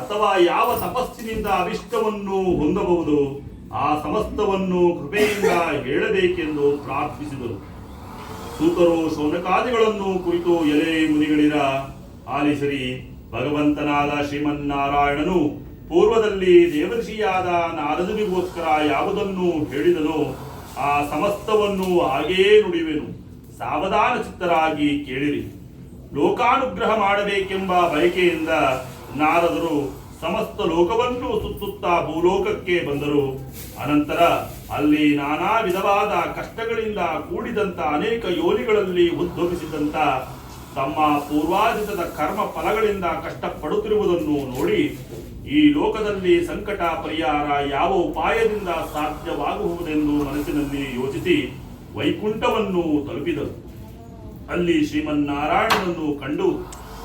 ಅಥವಾ ಯಾವ ತಪಸ್ಸಿನಿಂದ ಅವಿಷ್ಟವನ್ನು ಹೊಂದಬಹುದು, ಆ ಸಮಸ್ತವನ್ನು ಕೃಪೆಯಿಂದ ಹೇಳಬೇಕೆಂದು ಪ್ರಾರ್ಥಿಸಿದರು. ಸೂತರು ಶೌನಕಾದಿಗಳನ್ನು ಕುರಿತು ಎಲೆ ಮುನಿಗಳಿರ, ಆಲಿಸಿರಿ, ಭಗವಂತನಾದ ಶ್ರೀಮನ್ನಾರಾಯಣನು ಪೂರ್ವದಲ್ಲಿ ದೇವರ್ಷಿಯಾದ ನಾರದನಿಗೋಸ್ಕರ ಯಾವುದನ್ನು ಹೇಳಿದನೋ, ಆ ಸಮಸ್ತವನ್ನು ಹಾಗೇ ನುಡಿವೆನು ಸಾವಧಾನ ಚಿತ್ತರಾಗಿ ಕೇಳಿರಿ. ಲೋಕಾನುಗ್ರಹ ಮಾಡಬೇಕೆಂಬ ಬಯಕೆಯಿಂದ ನಾರದರು ಸಮಸ್ತ ಲೋಕವನ್ನು ಸುತ್ತುತ್ತಾ ಭೂಲೋಕಕ್ಕೆ ಬಂದರು. ಅನಂತರ ಅಲ್ಲಿ ನಾನಾ ವಿಧವಾದ ಕಷ್ಟಗಳಿಂದ ಕೂಡಿದಂತ ಅನೇಕ ಯೋನಿಗಳಲ್ಲಿ ಉದ್ಭವಿಸಿದಂತ ತಮ್ಮ ಪೂರ್ವಾಜಿತದ ಕರ್ಮ ಫಲಗಳಿಂದ ಕಷ್ಟಪಡುತ್ತಿರುವುದನ್ನು ನೋಡಿ ಈ ಲೋಕದಲ್ಲಿ ಸಂಕಟ ಪರಿಹಾರ ಯಾವ ಉಪಾಯದಿಂದ ಸಾಧ್ಯವಾಗುವುದೆಂದು ಮನಸ್ಸಿನಲ್ಲಿ ಯೋಚಿಸಿ ವೈಕುಂಠವನ್ನು ತಲುಪಿದರು. ಅಲ್ಲಿ ಶ್ರೀಮನ್ನಾರಾಯಣನನ್ನು ಕಂಡು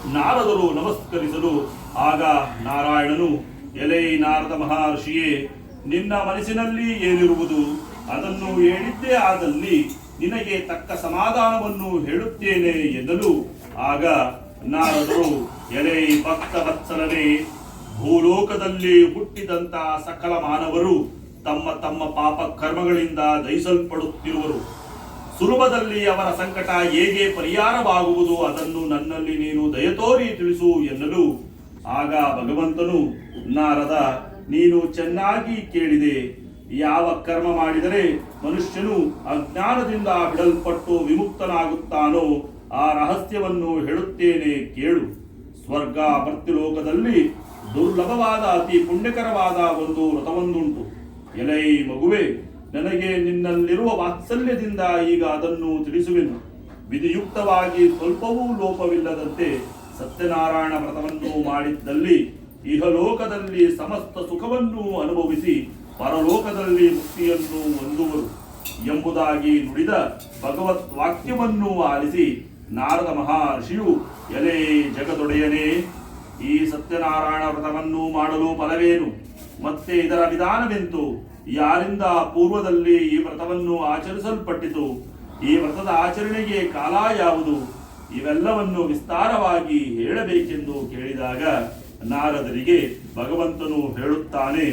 ನಾರದರು ನಮಸ್ಕರಿಸಲು, ಆಗ ನಾರಾಯಣನು, ಎಲೈ ನಾರದ ಮಹರ್ಷಿಯೇ, ನಿನ್ನ ಮನಸ್ಸಿನಲ್ಲಿ ಏನಿರುವುದು ಅದನ್ನು ಹೇಳಿದ್ದೇ ಆದಲ್ಲಿ ನಿನಗೆ ತಕ್ಕ ಸಮಾಧಾನವನ್ನು ಹೇಳುತ್ತೇನೆ ಎನ್ನಲು ಆಗ ನಾರದರು, ಎಲೈ ಭಕ್ತ ಭೂಲೋಕದಲ್ಲಿ ಹುಟ್ಟಿದಂತಹ ಸಕಲ ಮಾನವರು ತಮ್ಮ ತಮ್ಮ ಪಾಪ ಕರ್ಮಗಳಿಂದ ದಹಿಸಲ್ಪಡುತ್ತಿರುವರು. ಸುಲಭದಲ್ಲಿ ಅವರ ಸಂಕಟ ಹೇಗೆ ಪರಿಹಾರವಾಗುವುದು ಅದನ್ನು ನನ್ನಲ್ಲಿ ನೀನು ದಯತೋರಿ ತಿಳಿಸು ಎನ್ನಲು. ಆಗ ಭಗವಂತನು ನಾರದ ನೀನು ಚೆನ್ನಾಗಿ ಕೇಳಿದೆ. ಯಾವ ಕರ್ಮ ಮಾಡಿದರೆ ಮನುಷ್ಯನು ಅಜ್ಞಾನದಿಂದ ಬಿಡಲ್ಪಟ್ಟು ವಿಮುಕ್ತನಾಗುತ್ತಾನೋ ಆ ರಹಸ್ಯವನ್ನು ಹೇಳುತ್ತೇನೆ ಕೇಳು. ಸ್ವರ್ಗ ಪ್ರತಿಲೋಕದಲ್ಲಿ ದುರ್ಲಭವಾದ, ಅತಿ ಪುಣ್ಯಕರವಾದ ಒಂದು ವ್ರತವೊಂದುಂಟು. ಎಲೈ ಮಗುವೆ ನನಗೆ ನಿನ್ನಲ್ಲಿರುವ ವಾತ್ಸಲ್ಯದಿಂದ ಈಗ ಅದನ್ನು ತಿಳಿಸುವೆನು. ವಿಧಿಯುಕ್ತವಾಗಿ ಸ್ವಲ್ಪವೂ ಲೋಪವಿಲ್ಲದಂತೆ ಸತ್ಯನಾರಾಯಣ ವ್ರತವನ್ನು ಮಾಡಿದ್ದಲ್ಲಿ ಇಹಲೋಕದಲ್ಲಿ ಸಮಸ್ತ ಸುಖವನ್ನು ಅನುಭವಿಸಿ ಪರಲೋಕದಲ್ಲಿ ಮುಕ್ತಿಯನ್ನು ಹೊಂದುವರು ಎಂಬುದಾಗಿ ನುಡಿದ ಭಗವತ್ ವಾಕ್ಯವನ್ನು ಆಲಿಸಿ ನಾರದ ಮಹರ್ಷಿಯು, ಎಲೆ ಜಗದೊಡೆಯನೇ, ಈ ಸತ್ಯನಾರಾಯಣ ವ್ರತವನ್ನು ಮಾಡಲು ಫಲವೇನು? ಮತ್ತೆ ಇದರ ವಿಧಾನವೆಂತು? ಯಾರಿಂದ ಪೂರ್ವದಲ್ಲಿ ಈ ವ್ರತವನ್ನು ಆಚರಿಸಲ್ಪಟ್ಟಿತು? ಈ ವ್ರತದ ಆಚರಣೆಗೆ ಕಾಲ ಯಾವುದು? ಇವೆಲ್ಲವನ್ನು ವಿಸ್ತಾರವಾಗಿ ಹೇಳಬೇಕೆಂದು ಕೇಳಿದಾಗ ನಾರದರಿಗೆ ಭಗವಂತನು ಹೇಳುತ್ತಾನೆ,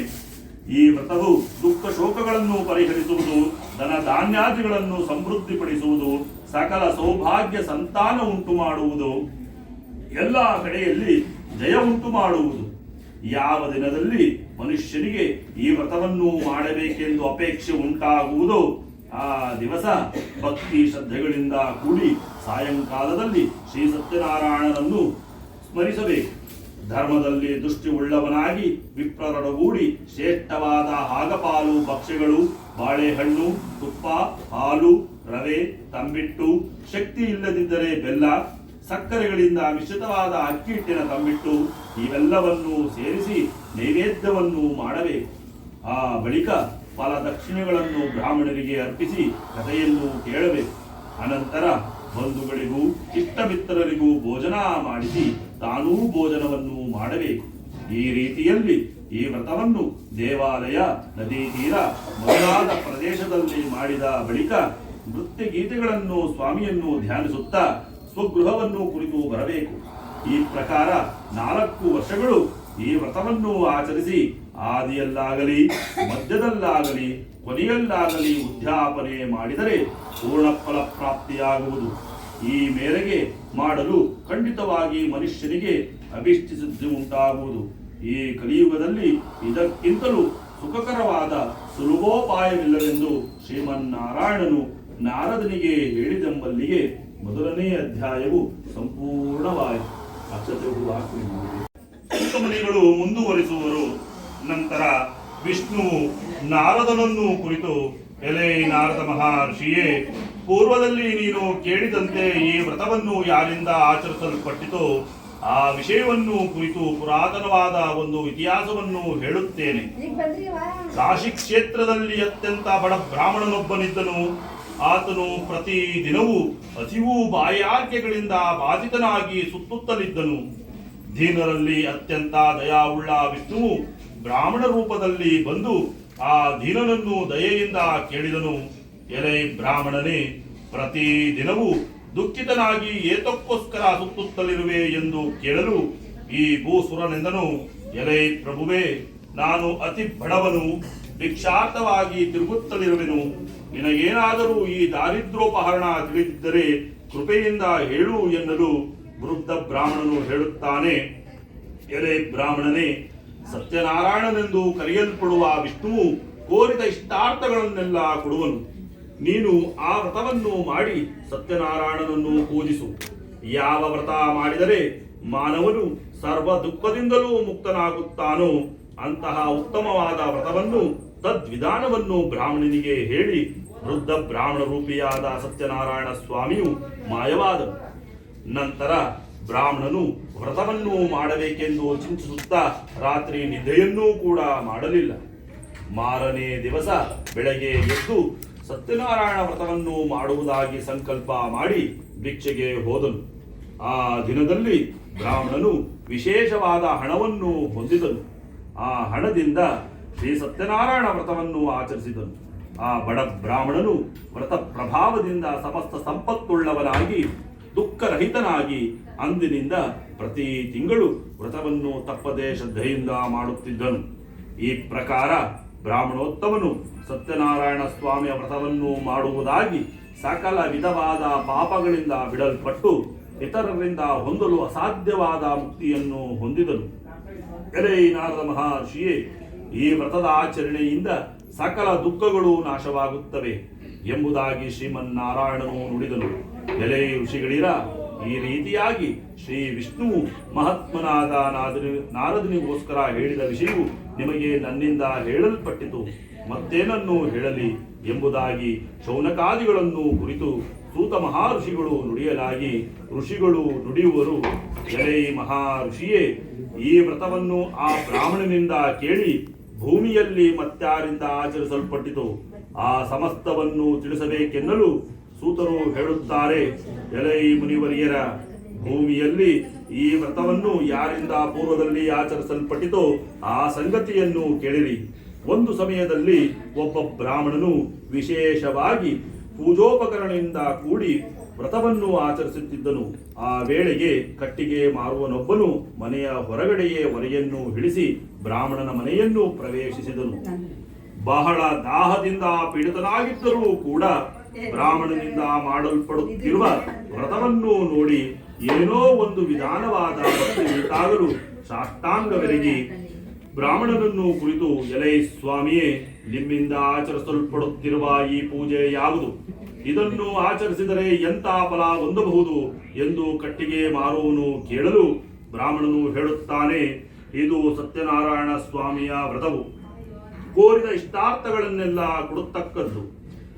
ಈ ವ್ರತವು ದುಃಖ ಶೋಕಗಳನ್ನು ಪರಿಹರಿಸುವುದು, ಧನ ಧಾನ್ಯಾದಿಗಳನ್ನು ಸಮೃದ್ಧಿಪಡಿಸುವುದು, ಸಕಲ ಸೌಭಾಗ್ಯ ಸಂತಾನ ಉಂಟು ಮಾಡುವುದು ಎಲ್ಲ ಕಡೆಯಲ್ಲಿ ಜಯ ಉಂಟು ಮಾಡುವುದು ಯಾವ ದಿನದಲ್ಲಿ ಮನುಷ್ಯನಿಗೆ ಈ ವ್ರತವನ್ನು ಮಾಡಬೇಕೆಂದು ಅಪೇಕ್ಷೆ ಉಂಟಾಗುವುದೋ ಆ ದಿವಸ ಭಕ್ತಿ ಶ್ರದ್ಧೆಗಳಿಂದ ಕೂಡಿ ಸಾಯಂಕಾಲದಲ್ಲಿ ಶ್ರೀ ಸತ್ಯನಾರಾಯಣನನ್ನು ಸ್ಮರಿಸಬೇಕು. ಧರ್ಮದಲ್ಲಿ ದೃಷ್ಟಿ ಉಳ್ಳವನಾಗಿ ವಿಪ್ರರೊಡಗೂಡಿ ಶ್ರೇಷ್ಠವಾದ ಹಾಗಪಾಲು ಭಕ್ಷ್ಯಗಳು, ಬಾಳೆಹಣ್ಣು, ತುಪ್ಪ, ಹಾಲು, ರವೆ, ತಂಬಿಟ್ಟು ಶಕ್ತಿ ಇಲ್ಲದಿದ್ದರೆ ಬೆಲ್ಲ, ಸಕ್ಕರೆಗಳಿಂದ ಮಿಶ್ರಿತವಾದ ಅಕ್ಕಿ ಹಿಟ್ಟಿನ ತಂಬಿಟ್ಟು ಇವೆಲ್ಲವನ್ನು ಸೇರಿಸಿ ನೈವೇದ್ಯವನ್ನು ಮಾಡಬೇಕು. ಆ ಬಳಿಕ ಫಲ ದಕ್ಷಿಣೆಗಳನ್ನು ಬ್ರಾಹ್ಮಣರಿಗೆ ಅರ್ಪಿಸಿ ಕಥೆಯನ್ನು ಕೇಳಬೇಕು. ಅನಂತರ ಬಂಧುಗಳಿಗೂ ಇಷ್ಟ ಮಿತ್ರರಿಗೂ ಭೋಜನ ಮಾಡಿಸಿ ತಾನೂ ಭೋಜನವನ್ನು ಮಾಡಬೇಕು. ಈ ರೀತಿಯಲ್ಲಿ ಈ ವ್ರತವನ್ನು ದೇವಾಲಯ, ನದಿ ತೀರ ಮೊದಲಾದ ಪ್ರದೇಶದಲ್ಲಿ ಮಾಡಿದ ಬಳಿಕ ನೃತ್ಯ ಗೀತೆಗಳನ್ನು ಸ್ವಾಮಿಯನ್ನು ಧ್ಯಾನಿಸುತ್ತಾ ಸ್ವಗೃಹವನ್ನು ಕುರಿತು ಬರಬೇಕು. ಈ ಪ್ರಕಾರ ನಾಲ್ಕು ವರ್ಷಗಳು ಈ ವ್ರತವನ್ನು ಆಚರಿಸಿ ಆದಿಯಲ್ಲಾಗಲಿ, ಮಧ್ಯದಲ್ಲಾಗಲಿ, ಕೊನೆಯಲ್ಲಾಗಲಿ ಉದ್ಯಾಪನೆ ಮಾಡಿದರೆ ಪೂರ್ಣ ಫಲ ಪ್ರಾಪ್ತಿಯಾಗುವುದು. ಈ ಮೇರೆಗೆ ಮಾಡಲು ಖಂಡಿತವಾಗಿ ಮನುಷ್ಯನಿಗೆ ಅಭಿಷ್ಟಿಸಿದ್ದು ಉಂಟಾಗುವುದು. ಈ ಕಲಿಯುಗದಲ್ಲಿ ಇದಕ್ಕಿಂತಲೂ ಸುಖಕರವಾದ ಸುಲಭೋಪಾಯವಿಲ್ಲವೆಂದು ಶ್ರೀಮನ್ನಾರಾಯಣನು ನಾರದನಿಗೆ ಹೇಳಿದೆಂಬಲ್ಲಿಗೆ ಮೊದಲನೇ ಅಧ್ಯಾಯವು ಸಂಪೂರ್ಣವಾಯಿತು. ಮುನಿಗಳು ಮುಂದುವರಿಸುವರು. ನಂತರ ವಿಷ್ಣು ನಾರದನನ್ನು ಕುರಿತು ಎಲೆ ನಾರದ ಮಹರ್ಷಿಯೇ ಪೂರ್ವದಲ್ಲಿ ನೀನು ಕೇಳಿದಂತೆ ಈ ವ್ರತವನ್ನು ಯಾರಿಂದ ಆಚರಿಸಲ್ಪಟ್ಟಿತೋ ಆ ವಿಷಯವನ್ನು ಕುರಿತು ಪುರಾತನವಾದ ಒಂದು ಇತಿಹಾಸವನ್ನು ಹೇಳುತ್ತೇನೆ. ಕಾಶಿ ಕ್ಷೇತ್ರದಲ್ಲಿ ಅತ್ಯಂತ ಬಡ ಬ್ರಾಹ್ಮಣನೊಬ್ಬನಿದ್ದನು. ಆತನು ಪ್ರತಿ ದಿನವೂ ಹಸಿವು ಬಾಯಾರಿಕೆಗಳಿಂದ ಬಾಧಿತನಾಗಿ ಸುತ್ತುತ್ತಲಿದ್ದನು. ದೀನರಲ್ಲಿ ಅತ್ಯಂತ ದಯಾವುಳ್ಳ ವಿಷ್ಣುವು ಬ್ರಾಹ್ಮಣ ರೂಪದಲ್ಲಿ ಬಂದು ಆ ದೀನನನ್ನು ದಯೆಯಿಂದ ಕೇಳಿದನು. ಎಲೆ ಬ್ರಾಹ್ಮಣನೇ, ಪ್ರತಿ ದಿನವೂ ದುಃಖಿತನಾಗಿ ಏತಕ್ಕೋಸ್ಕರ ಸುತ್ತುತ್ತಲಿರುವೆ ಎಂದು ಕೇಳಲು ಈ ಭೂಸುರನೆಂದನು. ಎಲೈ ಪ್ರಭುವೇ, ನಾನು ಅತಿ ಬಡವನು. ಭಿಕ್ಷಾರ್ಥವಾಗಿ ತಿರುಗುತ್ತಲಿರುವೆನು. ನಿನಗೇನಾದರೂ ಈ ದಾರಿದ್ರೋಪಹರಣ ತಿಳಿದಿದ್ದರೆ ಕೃಪೆಯಿಂದ ಹೇಳು ಎನ್ನಲು ವೃದ್ಧ ಬ್ರಾಹ್ಮಣನು ಹೇಳುತ್ತಾನೆ. ಎಲೆ ಬ್ರಾಹ್ಮಣನೇ, ಸತ್ಯನಾರಾಯಣನೆಂದು ಕರೆಯಲ್ಪಡುವ ವಿಷ್ಣುವು ಕೋರಿದ ಇಷ್ಟಾರ್ಥಗಳನ್ನೆಲ್ಲ ಕೊಡುವನು. ನೀನು ಆ ವ್ರತವನ್ನು ಮಾಡಿ ಸತ್ಯನಾರಾಯಣನನ್ನು ಪೂಜಿಸು. ಯಾವ ವ್ರತ ಮಾಡಿದರೆ ಮಾನವನು ಸರ್ವ ದುಃಖದಿಂದಲೂ ಮುಕ್ತನಾಗುತ್ತಾನೋ, ಅಂತಹ ಉತ್ತಮವಾದ ವ್ರತವನ್ನು ತದ್ವಿಧಾನವನ್ನು ಬ್ರಾಹ್ಮಣನಿಗೆ ಹೇಳಿ ವೃದ್ಧ ಬ್ರಾಹ್ಮಣ ರೂಪಿಯಾದ ಸತ್ಯನಾರಾಯಣ ಸ್ವಾಮಿಯು ಮಾಯವಾದನು. ನಂತರ ಬ್ರಾಹ್ಮಣನು ವ್ರತವನ್ನು ಮಾಡಬೇಕೆಂದು ಚಿಂತಿಸುತ್ತಾ ರಾತ್ರಿ ನಿದ್ರೆಯನ್ನೂ ಕೂಡ ಮಾಡಲಿಲ್ಲ. ಮಾರನೇ ದಿವಸ ಬೆಳಗ್ಗೆ ಎದ್ದು ಸತ್ಯನಾರಾಯಣ ವ್ರತವನ್ನು ಮಾಡುವುದಾಗಿ ಸಂಕಲ್ಪ ಮಾಡಿ ಭಿಕ್ಷೆಗೆ ಹೋದನು. ಆ ದಿನದಲ್ಲಿ ಬ್ರಾಹ್ಮಣನು ವಿಶೇಷವಾದ ಹಣವನ್ನು ಹೊಂದಿದನು. ಆ ಹಣದಿಂದ ಶ್ರೀ ಸತ್ಯನಾರಾಯಣ ವ್ರತವನ್ನು ಆಚರಿಸಿದನು. ಆ ಬಡ ಬ್ರಾಹ್ಮಣನು ವ್ರತ ಪ್ರಭಾವದಿಂದ ಸಮಸ್ತ ಸಂಪತ್ತುಳ್ಳವನಾಗಿ, ದುಃಖರಹಿತನಾಗಿ ಅಂದಿನಿಂದ ಪ್ರತಿ ತಿಂಗಳು ವ್ರತವನ್ನು ತಪ್ಪದೆ ಶ್ರದ್ಧೆಯಿಂದ ಮಾಡುತ್ತಿದ್ದನು. ಈ ಪ್ರಕಾರ ಬ್ರಾಹ್ಮಣೋತ್ತಮನು ಸತ್ಯನಾರಾಯಣ ಸ್ವಾಮಿಯ ವ್ರತವನ್ನು ಮಾಡುವುದಾಗಿ ಸಕಲ ವಿಧವಾದ ಪಾಪಗಳಿಂದ ಬಿಡಲ್ಪಟ್ಟು ಇತರರಿಂದ ಹೊಂದಲು ಅಸಾಧ್ಯವಾದ ಮುಕ್ತಿಯನ್ನು ಹೊಂದಿದನು. ಎಲೆ ನಾರದ ಮಹರ್ಷಿಯೇ ಈ ವ್ರತದ ಆಚರಣೆಯಿಂದ ಸಕಲ ದುಃಖಗಳು ನಾಶವಾಗುತ್ತವೆ ಎಂಬುದಾಗಿ ಶ್ರೀಮನ್ನಾರಾಯಣನು ನುಡಿದನು. ಎಲೆ ಋಷಿಗಳಿರ, ಈ ರೀತಿಯಾಗಿ ಶ್ರೀ ವಿಷ್ಣುವು ಮಹಾತ್ಮನಾದ ನಾರದನಿಗೋಸ್ಕರ ಹೇಳಿದ ವಿಷಯವು ನಿಮಗೆ ನನ್ನಿಂದ ಹೇಳಲ್ಪಟ್ಟಿತು. ಮತ್ತೇನನ್ನು ಹೇಳಲಿ ಎಂಬುದಾಗಿ ಶೌನಕಾದಿಗಳನ್ನು ಕುರಿತು ಸೂತ ಮಹರ್ಷಿಗಳು ನುಡಿಯಲಾಗಿ ಋಷಿಗಳು ನುಡಿಯುವರು. ಎಲೈ ಋಷಿಯೇ, ಈ ವ್ರತವನ್ನು ಆ ಬ್ರಾಹ್ಮಣನಿಂದ ಕೇಳಿ ಭೂಮಿಯಲ್ಲಿ ಮತ್ತಾರಿಂದ ಆಚರಿಸಲ್ಪಟ್ಟಿತು. ಆ ಸಮಸ್ತವನ್ನು ತಿಳಿಸಬೇಕೆನ್ನಲು ಸೂತರು ಹೇಳುತ್ತಾರೆ, ಎಲೈ ಮುನಿವರಿಯರ, ಭೂಮಿಯಲ್ಲಿ ಈ ವ್ರತವನ್ನು ಯಾರಿಂದ ಪೂರ್ವದಲ್ಲಿ ಆಚರಿಸಲ್ಪಟ್ಟಿತೋ ಆ ಸಂಗತಿಯನ್ನು ಕೇಳಿರಿ. ಒಂದು ಸಮಯದಲ್ಲಿ ಒಬ್ಬ ಬ್ರಾಹ್ಮಣನು ವಿಶೇಷವಾಗಿ ಪೂಜೋಪಕರಣದಿಂದ ಕೂಡಿ ವ್ರತವನ್ನು ಆಚರಿಸುತ್ತಿದ್ದನು. ಆ ವೇಳೆಗೆ ಕಟ್ಟಿಗೆ ಮಾರುವನೊಬ್ಬನು ಮನೆಯ ಹೊರಗಡೆಯೇ ಹೊರೆಯನ್ನು ಹಿಡಿಸಿ ಬ್ರಾಹ್ಮಣನ ಮನೆಯನ್ನು ಪ್ರವೇಶಿಸಿದನು. ಬಹಳ ದಾಹದಿಂದ ಪೀಡಿತನಾಗಿದ್ದರೂ ಕೂಡ ಬ್ರಾಹ್ಮಣನಿಂದ ಮಾಡಲ್ಪಡುತ್ತಿರುವ ವ್ರತವನ್ನು ನೋಡಿ ಏನೋ ಒಂದು ವಿಧಾನವಾದ ಭಕ್ತಿ ಉಂಟಾಗಲು ಸಾಷ್ಟಾಂಗವೆರಗಿ ಬ್ರಾಹ್ಮಣನನ್ನು ಕುರಿತು ಎಲೈ ಸ್ವಾಮಿಯೇ ನಿಮ್ಮಿಂದ ಆಚರಿಸಲ್ಪಡುತ್ತಿರುವ ಈ ಪೂಜೆ ಯಾವುದು? ಇದನ್ನು ಆಚರಿಸಿದರೆ ಎಂಥ ಫಲ ಹೊಂದಬಹುದು? ಎಂದು ಕಟ್ಟಿಗೆ ಮಾರುವನು ಕೇಳಲು ಬ್ರಾಹ್ಮಣನು ಹೇಳುತ್ತಾನೆ ಇದು ಸತ್ಯನಾರಾಯಣ ಸ್ವಾಮಿಯ ವ್ರತವು. ಕೋರಿದ ಇಷ್ಟಾರ್ಥಗಳನ್ನೆಲ್ಲ ಕೊಡುತ್ತಕ್ಕದ್ದು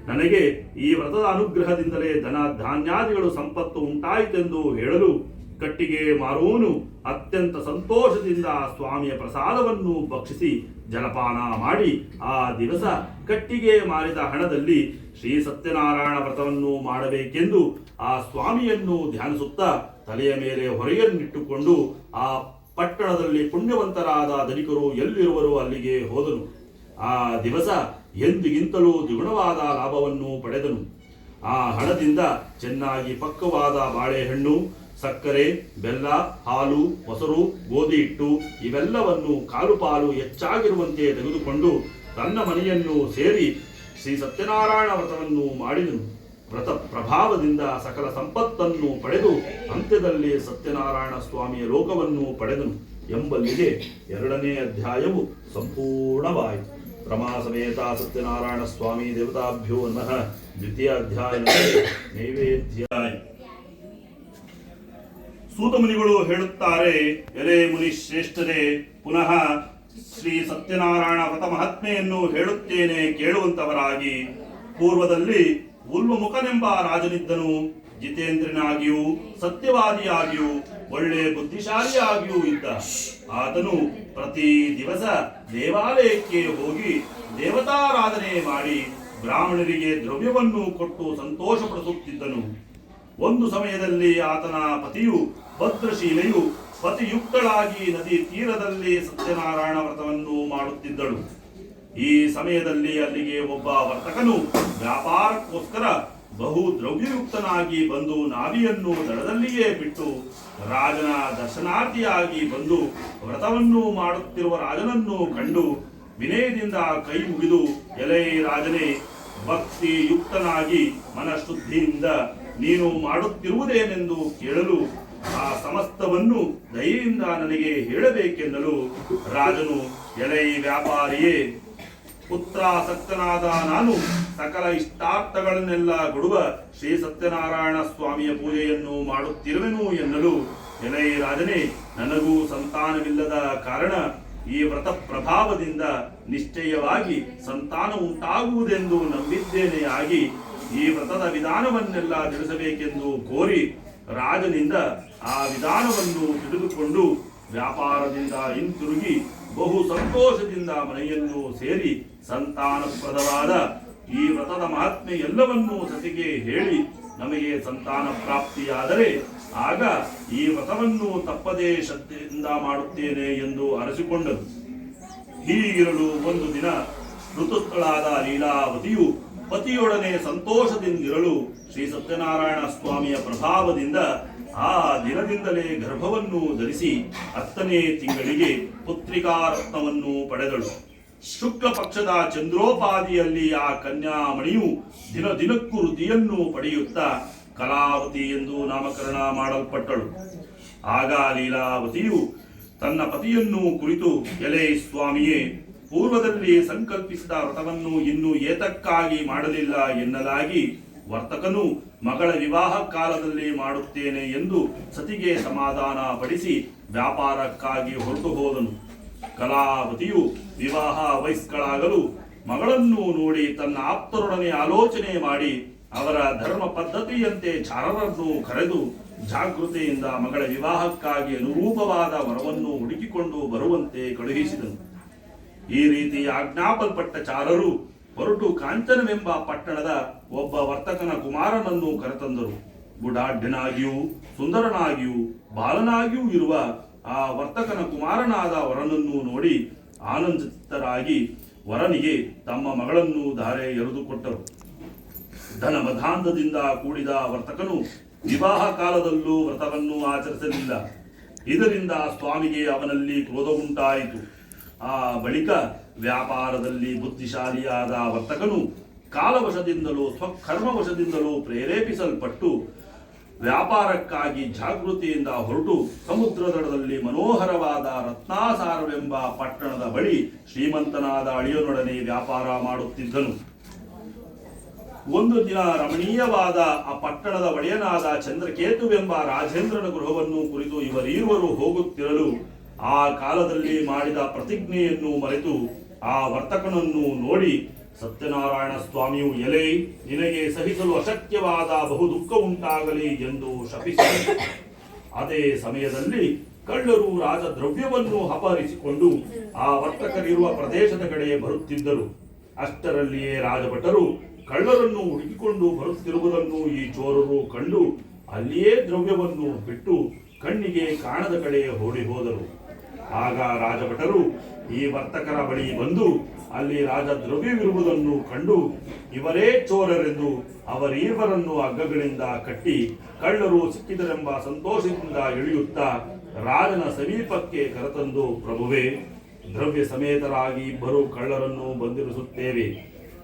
ನನಗೆ ಈ ವ್ರತದ ಅನುಗ್ರಹದಿಂದಲೇ ಧನ ಧಾನ್ಯಾದಿಗಳು ಸಂಪತ್ತು ಉಂಟಾಯಿತೆಂದು ಹೇಳಲು ಕಟ್ಟಿಗೆ ಮಾರುವನು ಅತ್ಯಂತ ಸಂತೋಷದಿಂದ ಸ್ವಾಮಿಯ ಪ್ರಸಾದವನ್ನು ಭಕ್ಷಿಸಿ ಜಲಪಾನ ಮಾಡಿ ಆ ದಿವಸ ಕಟ್ಟಿಗೆ ಮಾರಿದ ಹಣದಲ್ಲಿ ಶ್ರೀ ಸತ್ಯನಾರಾಯಣ ವ್ರತವನ್ನು ಮಾಡಬೇಕೆಂದು ಆ ಸ್ವಾಮಿಯನ್ನು ಧ್ಯಾನಿಸುತ್ತಾ ತಲೆಯ ಮೇಲೆ ಹೊರೆಯನ್ನಿಟ್ಟುಕೊಂಡು ಆ ಪಟ್ಟಣದಲ್ಲಿ ಪುಣ್ಯವಂತರಾದ ಧನಿಕರು ಎಲ್ಲಿರುವರು ಅಲ್ಲಿಗೆ ಹೋದನು. ಆ ದಿವಸ ಎಂದಿಗಿಂತಲೂ ದ್ವಿಗುಣವಾದ ಲಾಭವನ್ನು ಪಡೆದನು. ಆ ಹಣದಿಂದ ಚೆನ್ನಾಗಿ ಪಕ್ವವಾದ ಬಾಳೆಹಣ್ಣು, ಸಕ್ಕರೆ, ಬೆಲ್ಲ, ಹಾಲು, ಮೊಸರು, ಗೋಧಿ ಹಿಟ್ಟು ಇವೆಲ್ಲವನ್ನು ಕಾಲು ಪಾಲು ಹೆಚ್ಚಾಗಿರುವಂತೆ ತೆಗೆದುಕೊಂಡು ತನ್ನ ಮನೆಯನ್ನು ಸೇರಿ ಶ್ರೀ ಸತ್ಯನಾರಾಯಣ ವ್ರತವನ್ನು ಮಾಡಿದನು. ವ್ರತ ಪ್ರಭಾವದಿಂದ ಸಕಲ ಸಂಪತ್ತನ್ನು ಪಡೆದು ಅಂತ್ಯದಲ್ಲಿ ಸತ್ಯನಾರಾಯಣ ಸ್ವಾಮಿಯ ಲೋಕವನ್ನು ಪಡೆದನು ಎಂಬಲ್ಲಿಗೆ ಎರಡನೇ ಅಧ್ಯಾಯವು ಸಂಪೂರ್ಣವಾಯಿತು. ರಮಾ ಸಮೇತ ಸತ್ಯನಾರಾಯಣ ಸ್ವಾಮಿ ದೇವತಾಭ್ಯೋ ನಮಃ. ದ್ವಿತೀಯ ಅಧ್ಯಾಯ ನೈವೇದ್ಯ. ಸೂತ ಮುನಿಗಳು ಹೇಳುತ್ತಾರೆ, ಎಲೆ ಮುನಿ ಶ್ರೇಷ್ಠರೇ ಪುನಃ ಶ್ರೀ ಸತ್ಯನಾರಾಯಣ ವ್ರತ ಮಹಾತ್ಮೆಯನ್ನು ಹೇಳುತ್ತೇನೆ ಕೇಳುವಂತವರಾಗಿ. ಪೂರ್ವದಲ್ಲಿ ಉಲ್ವಮುಖನೆಂಬ ರಾಜನಿದ್ದನು, ಜಿತೇಂದ್ರನಾಗಿಯೂ, ಸತ್ಯವಾದಿಯಾಗಿಯೂ, ಒಳ್ಳೆ ಬುದ್ಧಿಶಾಲಿಯಾಗಿಯೂ ಇದ್ದ. ಆತನು ಪ್ರತಿ ದಿವಸ ದೇವಾಲಯಕ್ಕೆ ಹೋಗಿ ದೇವತಾರಾಧನೆ ಮಾಡಿ ಬ್ರಾಹ್ಮಣರಿಗೆ ದ್ರವ್ಯವನ್ನು ಕೊಟ್ಟು ಸಂತೋಷಪಡಿಸುತ್ತಿದ್ದನು. ಒಂದು ಸಮಯದಲ್ಲಿ ಆತನ ಪತಿಯು ಭದ್ರಶೀಲೆಯು ಪತಿಯುಕ್ತಳಾಗಿ ನದಿ ತೀರದಲ್ಲಿ ಸತ್ಯನಾರಾಯಣ ವ್ರತವನ್ನು ಮಾಡುತ್ತಿದ್ದಳು. ಈ ಸಮಯದಲ್ಲಿ ಅಲ್ಲಿಗೆ ಒಬ್ಬ ವರ್ತಕನು ವ್ಯಾಪಾರಕ್ಕೋಸ್ಕರ ಬಹು ದ್ರವ್ಯಯುಕ್ತನಾಗಿ ಬಂದು ನಾವಿಯನ್ನು ದಡದಲ್ಲಿಯೇ ಬಿಟ್ಟು ರಾಜನ ದರ್ಶನಾರ್ಥಿಯಾಗಿ ಬಂದು ವ್ರತವನ್ನು ಮಾಡುತ್ತಿರುವ ರಾಜನನ್ನು ಕಂಡು ವಿನಯದಿಂದ ಕೈ ಮುಗಿದು, ಎಲೆ ರಾಜನೇ, ಭಕ್ತಿಯುಕ್ತನಾಗಿ ಮನಶುದ್ಧಿಯಿಂದ ನೀನು ಮಾಡುತ್ತಿರುವುದೇನೆಂದು ಕೇಳಲು ಆ ಸಮಸ್ತವನ್ನು ದಯೆಯಿಂದ ನನಗೆ ಹೇಳಬೇಕೆನ್ನಲು ರಾಜನು. ಎಲೆ ವ್ಯಾಪಾರಿಯೇ ಪುತ್ರಾಸಕ್ತನಾದ ನಾನು ಸಕಲ ಇಷ್ಟಾರ್ಥಗಳನ್ನೆಲ್ಲ ಕೊಡುವ ಶ್ರೀ ಸತ್ಯನಾರಾಯಣ ಸ್ವಾಮಿಯ ಪೂಜೆಯನ್ನು ಮಾಡುತ್ತಿರುವೆನು ಎನ್ನಲು. ಎಲೈ ರಾಜನೇ, ನನಗೂ ಸಂತಾನವಿಲ್ಲದ ಕಾರಣ ಈ ವ್ರತ ಪ್ರಭಾವದಿಂದ ನಿಶ್ಚಯವಾಗಿ ಸಂತಾನ ಉಂಟಾಗುವುದೆಂದು ನಂಬಿದ್ದೇನೆ ಆಗಿ ಈ ವ್ರತದ ವಿಧಾನವನ್ನೆಲ್ಲ ತಿಳಿಸಬೇಕೆಂದು ಕೋರಿ ರಾಜನಿಂದ ಆ ವಿಧಾನವನ್ನು ತಿಳಿದುಕೊಂಡು ವ್ಯಾಪಾರದಿಂದ ಹಿಂತಿರುಗಿ ಬಹು ಸಂತೋಷದಿಂದ ಮನೆಯನ್ನು ಸೇರಿ ಸಂತಾನಪ್ರದವಾದ ಈ ವ್ರತದ ಮಹಾತ್ಮೆ ಎಲ್ಲವನ್ನೂ ಸತಿಗೆ ಹೇಳಿ ನಮಗೆ ಸಂತಾನ ಪ್ರಾಪ್ತಿಯಾದರೆ ಆಗ ಈ ವ್ರತವನ್ನು ತಪ್ಪದೇ ಶ್ರದ್ಧೆಯಿಂದ ಮಾಡುತ್ತೇನೆ ಎಂದು ಅರಸಿಕೊಂಡರು. ಹೀಗಿರಲು ಒಂದು ದಿನ ಋತುಸ್ಥಳಾದ ಲೀಲಾವತಿಯು ಪತಿಯೊಡನೆ ಸಂತೋಷದಿಂದಿರಲು ಶ್ರೀ ಸತ್ಯನಾರಾಯಣ ಸ್ವಾಮಿಯ ಪ್ರಭಾವದಿಂದ ಆ ದಿನದಿಂದಲೇ ಗರ್ಭವನ್ನು ಧರಿಸಿ ಹತ್ತನೇ ತಿಂಗಳಿಗೆ ಪುತ್ರಿಕಾರತ್ನವನ್ನು ಪಡೆದಳು. ಶುಕ್ಲ ಪಕ್ಷದ ಚಂದ್ರೋಪಾದಿಯಲ್ಲಿ ಆ ಕನ್ಯಾಮಣಿಯು ದಿನ ದಿನಕ್ಕೂ ವೃದ್ಧಿಯನ್ನು ಪಡೆಯುತ್ತಾ ಕಲಾವತಿ ಎಂದು ನಾಮಕರಣ ಮಾಡಲ್ಪಟ್ಟಳು. ಆಗ ಲೀಲಾವತಿಯು ತನ್ನ ಪತಿಯನ್ನು ಕುರಿತು, ಎಲೆ ಸ್ವಾಮಿಯೇ, ಪೂರ್ವದಲ್ಲಿ ಸಂಕಲ್ಪಿಸಿದ ವ್ರತವನ್ನು ಇನ್ನೂ ಏತಕ್ಕಾಗಿ ಮಾಡಲಿಲ್ಲ ಎನ್ನಲಾಗಿ ವರ್ತಕನು ಮಗಳ ವಿವಾಹ ಕಾಲದಲ್ಲಿ ಮಾಡುತ್ತೇನೆ ಎಂದು ಸತಿಗೆ ಸಮಾಧಾನ ಪಡಿಸಿ ವ್ಯಾಪಾರಕ್ಕಾಗಿ ಹೊರಟು ಹೋದನು. ಕಲಾವತಿಯು ವಿವಾಹ ವಯಸ್ಕಳಾಗಲು ಮಗಳನ್ನು ನೋಡಿ ತನ್ನ ಆಪ್ತರೊಡನೆ ಆಲೋಚನೆ ಮಾಡಿ ಅವರ ಧರ್ಮ ಪದ್ಧತಿಯಂತೆ ಚಾರರನ್ನು ಕರೆದು ಜಾಗೃತಿಯಿಂದ ಮಗಳ ವಿವಾಹಕ್ಕಾಗಿ ಅನುರೂಪವಾದ ವರವನ್ನು ಹುಡುಕಿಕೊಂಡು ಬರುವಂತೆ ಕಳುಹಿಸಿದನು. ಈ ರೀತಿ ಆಜ್ಞಾಪಲ್ಪಟ್ಟ ಚಾರರು ಹೊರಟು ಕಾಂಚನವೆಂಬ ಪಟ್ಟಣದ ಒಬ್ಬ ವರ್ತಕನ ಕುಮಾರನನ್ನು ಕರೆತಂದರು. ಗುಡಾಢ್ಯನಾಗಿಯೂ ಸುಂದರನಾಗಿಯೂ ಬಾಲನಾಗಿಯೂ ಇರುವ ಆ ವರ್ತಕನ ಕುಮಾರನಾದ ವರನನ್ನು ನೋಡಿ ಆನಂದಿತರಾಗಿ ವರನಿಗೆ ತಮ್ಮ ಮಗಳನ್ನು ಧಾರೆ ಎರೆದುಕೊಟ್ಟರು ಧನ ಮಧಾಂಧದಿಂದ ಕೂಡಿದ ವರ್ತಕನು ವಿವಾಹ ಕಾಲದಲ್ಲೂ ವ್ರತವನ್ನು ಆಚರಿಸಲಿಲ್ಲ. ಇದರಿಂದ ಸ್ವಾಮಿಗೆ ಅವನಲ್ಲಿ ಕ್ರೋಧ ಉಂಟಾಯಿತು. ಆ ಬಳಿಕ ವ್ಯಾಪಾರದಲ್ಲಿ ಬುದ್ಧಿಶಾಲಿಯಾದ ವರ್ತಕನು ಕಾಲವಶದಿಂದಲೂ ಸ್ವಕರ್ಮವಶದಿಂದಲೂ ಪ್ರೇರೇಪಿಸಲ್ಪಟ್ಟು ವ್ಯಾಪಾರಕ್ಕಾಗಿ ಜಾಗೃತಿಯಿಂದ ಹೊರಟು ಸಮುದ್ರ ದಡದಲ್ಲಿ ಮನೋಹರವಾದ ರತ್ನಾಸಾರವೆಂಬ ಪಟ್ಟಣದ ಬಳಿ ಶ್ರೀಮಂತನಾದ ಅಳಿಯನೊಡನೆ ವ್ಯಾಪಾರ ಮಾಡುತ್ತಿದ್ದನು. ಒಂದು ದಿನ ರಮಣೀಯವಾದ ಆ ಪಟ್ಟಣದ ಒಡೆಯನಾದ ಚಂದ್ರಕೇತುವೆಂಬ ರಾಜೇಂದ್ರನ ಗೃಹವನ್ನು ಕುರಿತು ಇವರೀರ್ವರು ಹೋಗುತ್ತಿರಲು ಆ ಕಾಲದಲ್ಲಿ ಮಾಡಿದ ಪ್ರತಿಜ್ಞೆಯನ್ನು ಮರೆತು ಆ ವರ್ತಕನನ್ನು ನೋಡಿ ಸತ್ಯನಾರಾಯಣ ಸ್ವಾಮಿಯು ಎಲೆ ನಿನಗೆ ಸಹಿಸಲು ಅಶಕ್ಯವಾದ ಬಹು ದುಃಖ ಉಂಟಾಗಲಿ ಎಂದು ಶಪಿಸಿದರು ಅದೇ ಸಮಯದಲ್ಲಿ ಕಳ್ಳರು ರಾಜದ್ರವ್ಯವನ್ನು ಅಪಹರಿಸಿಕೊಂಡು ಆ ವರ್ತಕರಿರುವ ಪ್ರದೇಶದ ಕಡೆ ಬರುತ್ತಿದ್ದರು. ಅಷ್ಟರಲ್ಲಿಯೇ ರಾಜಭಟರು ಕಳ್ಳರನ್ನು ಹುಡುಕಿಕೊಂಡು ಬರುತ್ತಿರುವುದನ್ನು ಈ ಚೋರರು ಕಂಡು ಅಲ್ಲಿಯೇ ದ್ರವ್ಯವನ್ನು ಬಿಟ್ಟು ಕಣ್ಣಿಗೆ ಕಾಣದ ಕಡೆ ಓಡಿ ಹೋದರು. ಆಗ ರಾಜಭಟರು ಈ ವರ್ತಕರ ಬಳಿ ಬಂದು ಅಲ್ಲಿ ರಾಜ ದ್ರವ್ಯವಿರುವುದನ್ನು ಕಂಡು ಇವರೇ ಚೋರರೆಂದು ಅವರೀರ್ವರನ್ನು ಹಗ್ಗಗಳಿಂದ ಕಟ್ಟಿ ಕಳ್ಳರು ಸಿಕ್ಕಿದರೆಂಬ ಸಂತೋಷದಿಂದ ಇಳಿಯುತ್ತಾ ರಾಜನ ಸಮೀಪಕ್ಕೆ ಕರೆತಂದು, ಪ್ರಭುವೇ, ದ್ರವ್ಯ ಸಮೇತರಾಗಿ ಇಬ್ಬರು ಕಳ್ಳರನ್ನು ಬಂದಿರಿಸುತ್ತೇವೆ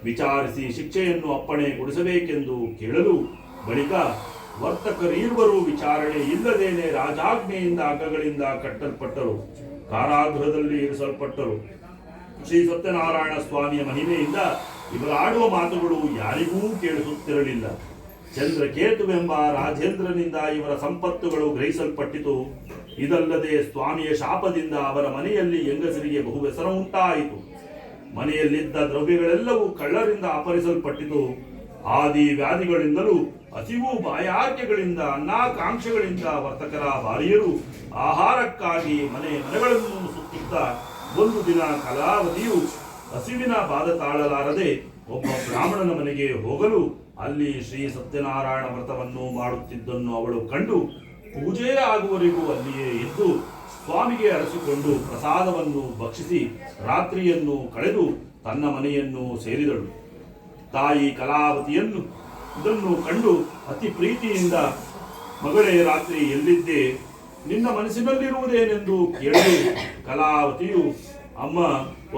ವಿಚಾರಿಸಿ ಶಿಕ್ಷೆಯನ್ನು ಅಪ್ಪಣೆ ಕೊಡಿಸಬೇಕೆಂದು ಕೇಳಲು ಬಳಿಕ ವರ್ತಕರೀರ್ವರು ವಿಚಾರಣೆ ಇಲ್ಲದೇನೆ ರಾಜಾಜ್ಞೆಯಿಂದ ಹಗ್ಗಗಳಿಂದ ಕಟ್ಟಲ್ಪಟ್ಟರು. ಕಾರಾಗೃಹದಲ್ಲಿ ಇರಿಸಲ್ಪಟ್ಟರು. ಶ್ರೀ ಸತ್ಯನಾರಾಯಣ ಸ್ವಾಮಿಯ ಮಹಿಮೆಯಿಂದ ಇವರಾಡುವ ಮಾತುಗಳು ಯಾರಿಗೂ ಕೇಳಿಸುತ್ತಿರಲಿಲ್ಲ. ಚಂದ್ರಕೇತುವೆಂಬ ರಾಜೇಂದ್ರನಿಂದ ಇವರ ಸಂಪತ್ತುಗಳು ಗ್ರಹಿಸಲ್ಪಟ್ಟಿತು. ಇದಲ್ಲದೆ ಸ್ವಾಮಿಯ ಶಾಪದಿಂದ ಅವರ ಮನೆಯಲ್ಲಿ ಹೆಂಗಸರಿಗೆ ಬಹು ವ್ಯಸನ ಉಂಟಾಯಿತು. ಮನೆಯಲ್ಲಿದ್ದ ದ್ರವ್ಯಗಳೆಲ್ಲವೂ ಕಳ್ಳರಿಂದ ಅಪಹರಿಸಲ್ಪಟ್ಟಿತು. ಆದಿ ವ್ಯಾಧಿಗಳಿಂದಲೂ ಅತಿವು ಬಾಯಾರಿಕೆಗಳಿಂದ, ಅನ್ನಾಕಾಂಕ್ಷೆಗಳಿಂದ ವರ್ತಕರ ಬಾರಿಯರು ಆಹಾರಕ್ಕಾಗಿ ಮನೆ ಮನೆಗಳನ್ನು ಸುತ್ತುತ್ತಾ ಒಂದು ದಿನ ಕಲಾವತಿಯು ಹಸಿವಿನ ಬಾಧ ತಾಳಲಾರದೆ ಒಬ್ಬ ಬ್ರಾಹ್ಮಣನ ಮನೆಗೆ ಹೋಗಲು ಅಲ್ಲಿ ಶ್ರೀ ಸತ್ಯನಾರಾಯಣ ವ್ರತವನ್ನು ಮಾಡುತ್ತಿದ್ದನ್ನು ಅವಳು ಕಂಡು ಪೂಜೆ ಆಗುವವರೆಗೂ ಅಲ್ಲಿಯೇ ಇದ್ದು ಸ್ವಾಮಿಗೆ ಅರಸಿಕೊಂಡು ಪ್ರಸಾದವನ್ನು ಭಕ್ಷಿಸಿ ರಾತ್ರಿಯನ್ನು ಕಳೆದು ತನ್ನ ಮನೆಯನ್ನು ಸೇರಿದಳು. ತಾಯಿ ಕಲಾವತಿಯನ್ನು ಇದನ್ನು ಕಂಡು ಅತಿ ಪ್ರೀತಿಯಿಂದ, ಮಗಳೇ, ರಾತ್ರಿ ಎಲ್ಲಿದ್ದೆ? ನಿನ್ನ ಮನಸ್ಸಿನಲ್ಲಿರುವುದೇನೆಂದು ಕೇಳಿ ಕಲಾವತಿಯು, ಅಮ್ಮ,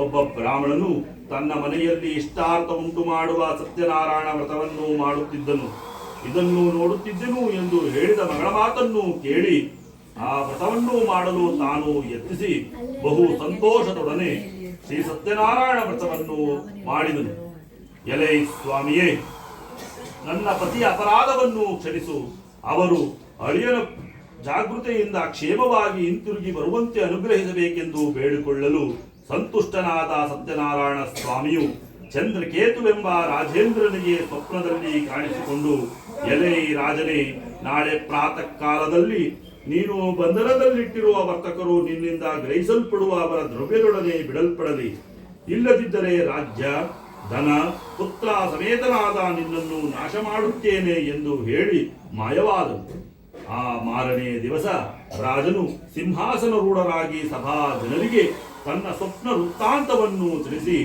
ಒಬ್ಬ ಬ್ರಾಹ್ಮಣನು ತನ್ನ ಮನೆಯಲ್ಲಿ ಇಷ್ಟಾರ್ಥ ಉಂಟು ಮಾಡುವ ಸತ್ಯನಾರಾಯಣ ವ್ರತವನ್ನು ಮಾಡುತ್ತಿದ್ದನು. ಇದನ್ನು ನೋಡುತ್ತಿದ್ದೆನು ಎಂದು ಹೇಳಿದ ಮಗಳ ಮಾತನ್ನು ಕೇಳಿ ಆ ವ್ರತವನ್ನು ಮಾಡಲು ತಾನು ಯತ್ನಿಸಿ ಬಹು ಸಂತೋಷದೊಡನೆ ಶ್ರೀ ಸತ್ಯನಾರಾಯಣ ವ್ರತವನ್ನು ಮಾಡಿದನು. ಎಲೆ ಸ್ವಾಮಿಯೇ, ನನ್ನ ಪತಿಯ ಅಪರಾಧವನ್ನು ಕ್ಷಮಿಸು. ಅವರು ಅಳಿಯನ ಜಾಗೃತೆಯಿಂದ ಕ್ಷೇಮವಾಗಿ ಹಿಂತಿರುಗಿ ಬರುವಂತೆ ಅನುಗ್ರಹಿಸಬೇಕೆಂದು ಬೇಡಿಕೊಳ್ಳಲು ಸಂತುಷ್ಟನಾದ ಸತ್ಯನಾರಾಯಣ ಸ್ವಾಮಿಯು ಚಂದ್ರಕೇತುವೆಂಬ ರಾಜೇಂದ್ರನಿಗೆ ಸ್ವಪ್ನದಲ್ಲಿ ಕಾಣಿಸಿಕೊಂಡು, ಎಲೆ ರಾಜನೇ, ನಾಳೆ ಪ್ರಾತಃ ಕಾಲದಲ್ಲಿ ನೀನು ಬಂಧನದಲ್ಲಿಟ್ಟಿರುವ ವರ್ತಕರು ನಿನ್ನಿಂದ ಗ್ರಹಿಸಲ್ಪಡುವ ಅವರ ದ್ರವ್ಯದೊಡನೆ ಬಿಡಲ್ಪಡಲಿ. ಇಲ್ಲದಿದ್ದರೆ ರಾಜ್ಯ, ಧನ, ಪುತ್ರ ಸಮೇತನಾದ ನಿನ್ನನ್ನು ನಾಶ ಮಾಡುತ್ತೇನೆ ಎಂದು ಹೇಳಿ ಮಾಯವಾದನು. ಆ ಮಾರನೇ ದಿವಸ ರಾಜನು ಸಿಂಹಾಸನರೂಢರಾಗಿ ಸಭಾ ಜನರಿಗೆ ತನ್ನ ಸ್ವಪ್ನ ವೃತ್ತಾಂತವನ್ನು ತಿಳಿಸಿ